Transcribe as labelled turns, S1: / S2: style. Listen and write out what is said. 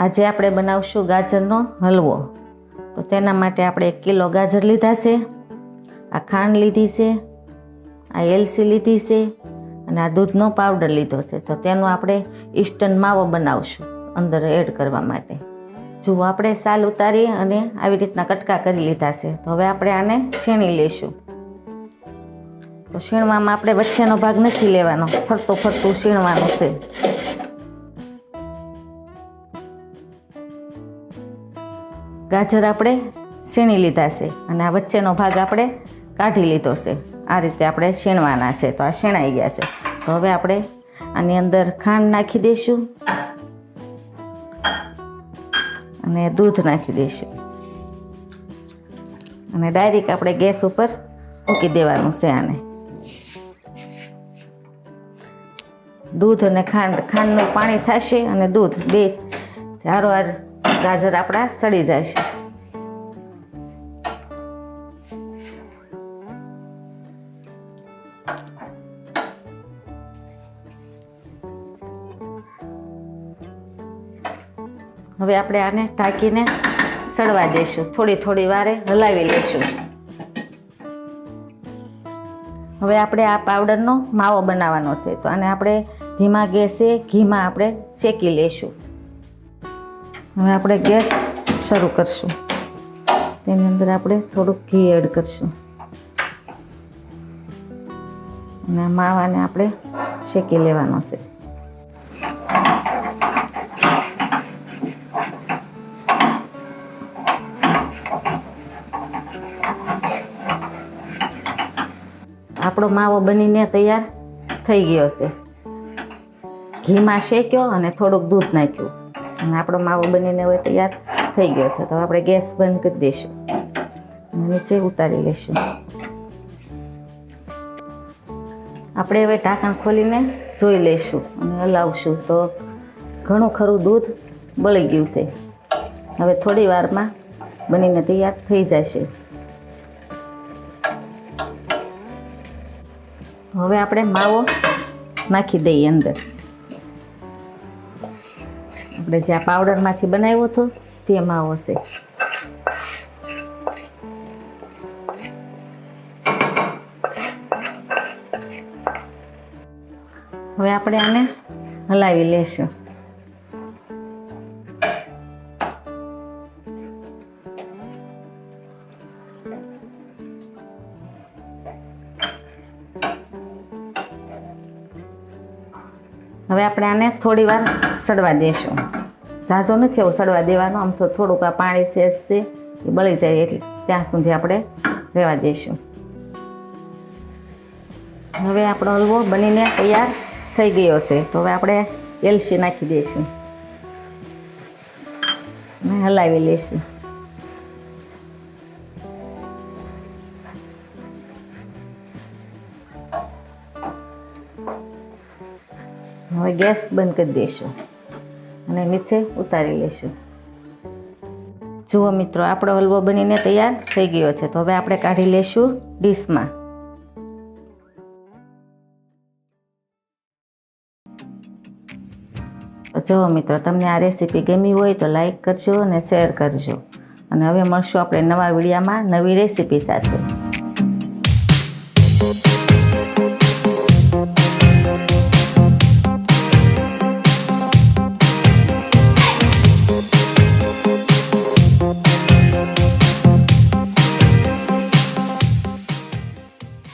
S1: આજે આપણે બનાવશું ગાજરનો હલવો. તો તેના માટે આપણે એક કિલો ગાજર લીધા છે. આ ખાંડ લીધી છે. આ એલસી લીધી છે અને આ દૂધનો પાવડર લીધો છે. તો તેનો આપણે ઇન્સ્ટન્ટ માવો બનાવશું અંદર એડ કરવા માટે. જુઓ આપણે સાલ ઉતારી અને આવી રીતના કટકા કરી લીધા છે, તો હવે આપણે આને છીણી લઈશું. તો શીણવામાં આપણે વચ્ચેનો ભાગ નથી લેવાનો, ફરતો ફરતું શીણવાનું છે. ગાજર આપણે છીણી લીધા છે અને આ વચ્ચેનો ભાગ આપણે કાઢી લીધો છે. આ રીતે આપણે છીણવાના છે. તો આ છીણાઈ ગયા છે. તો હવે આપણે આની અંદર ખાંડ નાખી દઈશું અને દૂધ નાખી દઈશું. અને ડાયરેક્ટ આપણે ગેસ ઉપર મૂકી દેવાનું છે આને. દૂધ અને ખાંડ, ખાંડનું પાણી થશે અને દૂધ બે હારોહાર ગાજર આપણા સડી જશે હવે આપણે આને ઢાંકીને સડવા દઈશું. થોડી થોડી વારે હલાવી લઈશું. હવે આપણે આ પાવડરનો માવો બનાવવાનો છે. તો આને આપણે ધીમા ગેસે ઘીમાં આપણે શેકી લઈશું. હવે આપણે ગેસ શરૂ કરશું. તેની અંદર આપણે થોડુંક ઘી એડ કરશું. અને માવાને આપણે શેકી લેવાનો છે. આપણો માવો બનીને તૈયાર થઈ ગયો છે. ઘીમાં શેક્યો અને થોડુંક દૂધ નાખ્યું. અને આપણો માવો બનીને હવે તૈયાર થઈ ગયો છે. તો આપણે ગેસ બંધ કરી દઈશું. નીચે ઉતારી લઈશું. આપણે હવે ઢાંકણ ખોલીને જોઈ લઈશું અને હલાવશું. તો ઘણું ખરું દૂધ બળી ગયું છે. હવે થોડી વારમાં બનીને તૈયાર થઈ જશે. હવે આપણે માવો નાખી દઈએ અંદર. આપણે જે આ પાવડરમાંથી બનાવ્યો હતો, તેમાં આવશે. હવે આપણે આને હલાવી લેશું. હવે આપણે આને થોડી વાર સડવા દેશું. ઝાઝો નથી એવું સડવા દેવાનો. આમ તો થોડુંક આ પાણી છે, એ બળી જાય એટલે ત્યાં સુધી આપણે રહેવા દઈશું. હવે આપણો હલવો બનીને તૈયાર થઈ ગયો છે. તો હવે આપણે એલસી નાખી દઈશું. હલાવી લઈશું. હવે ગેસ બંધ કરી દઈશું. અને નીચે ઉતારી લઈશું જુઓ મિત્રો, આપણો હલવો બનીને તૈયાર થઈ ગયો છે. તો હવે આપણે કાઢી લઈશું ડીશમાં. જુઓ મિત્રો, તમને આ રેસીપી ગમી હોય તો લાઈક કરજો અને શેર કરજો. અને હવે મળશું આપણે નવા વિડીયામાં નવી રેસીપી સાથે.